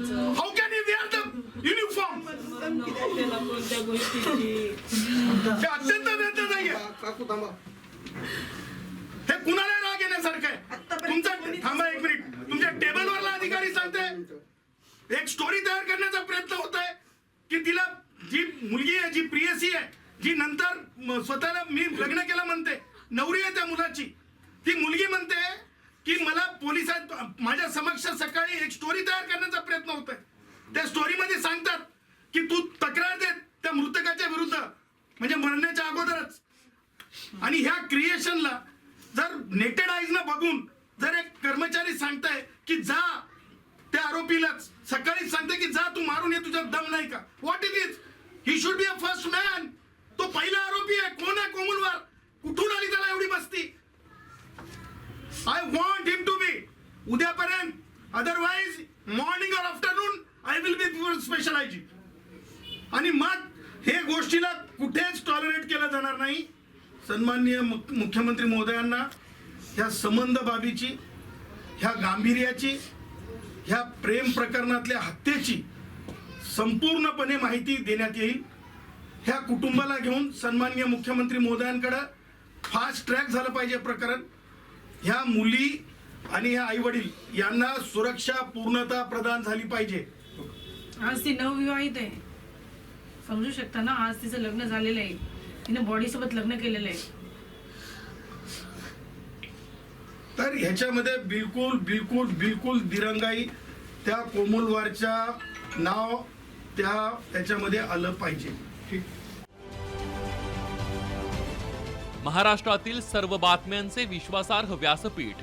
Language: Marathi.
How can you wear the uniform कोणत्या गोष्टीची अत्यंत व्यर्थ नाही हे कुणाला राग येण्यासारखं आहे? तुमचा थांबा एक मिनिट तुमच्या टेबलवरला अधिकारी सांगते एक स्टोरी तयार करण्याचा प्रयत्न होत आहे की तिला जी मुलगी आहे जी प्रियसी आहे जी नंतर स्वतःला मी लग्न केलं म्हणते नवरी आहे त्या मुलाची ती मुलगी म्हणते की मला पोलिसात माझ्या समक्ष सकाळी स्टोरी तयार करण्याचा प्रयत्न होत आहे त्या स्टोरीमध्ये सांगतात की तू तक्रार दे त्या मृतकाच्या विरुद्ध म्हणजे मरण्याच्या अगोदरच. आणि ह्या क्रिएशनला जर नेटेड आईज न बघून जर एक कर्मचारी सांगताय की जा त्या आरोपीलाच. सकाळीच सांगते की जा तू मारून ये तुझ्या दम नाही का? What it is he should be a first man तो पहिला आरोपी आहे कोण आहे कोमुलवार? कुठून आली त्याला एवढी मस्ती I want him to be उद्यापर्यंत अदरवाईज मॉर्निंग और afternoon I will be special IG आणि मग हे गोष्टीला कुठेच टॉलरेट केलं जाणार नाही. सन्माननीय मुख्यमंत्री महोदयांना ह्या संबंध बाबीची ह्या गांभीर्याची ह्या प्रेम प्रकरणातल्या हत्येची संपूर्णपणे माहिती देण्यात येईल. ह्या कुटुंबाला घेऊन सन्माननीय मुख्यमंत्री महोदयांकडं फास्ट ट्रॅक झालं पाहिजे प्रकरण. ह्या मुली आणि ह्या आईवडील यांना सुरक्षा पूर्णता प्रदान झाली पाहिजे. आज ती नवविवाहित आहे. समजू शकता ना आज तिचं लग्न झालेलं आहे. तिने बॉडी सोबत लग्न केलेलं आहे. तर ह्याच्यामध्ये बिलकुल बिलकुल बिलकुल दिरंगाई त्या कोमुलवारच्या नाव त्या त्याच्यामध्ये आलं पाहिजे. ठीक? महाराष्ट्रातील सर्व बातम्यांचे विश्वासार्ह व्यासपीठ.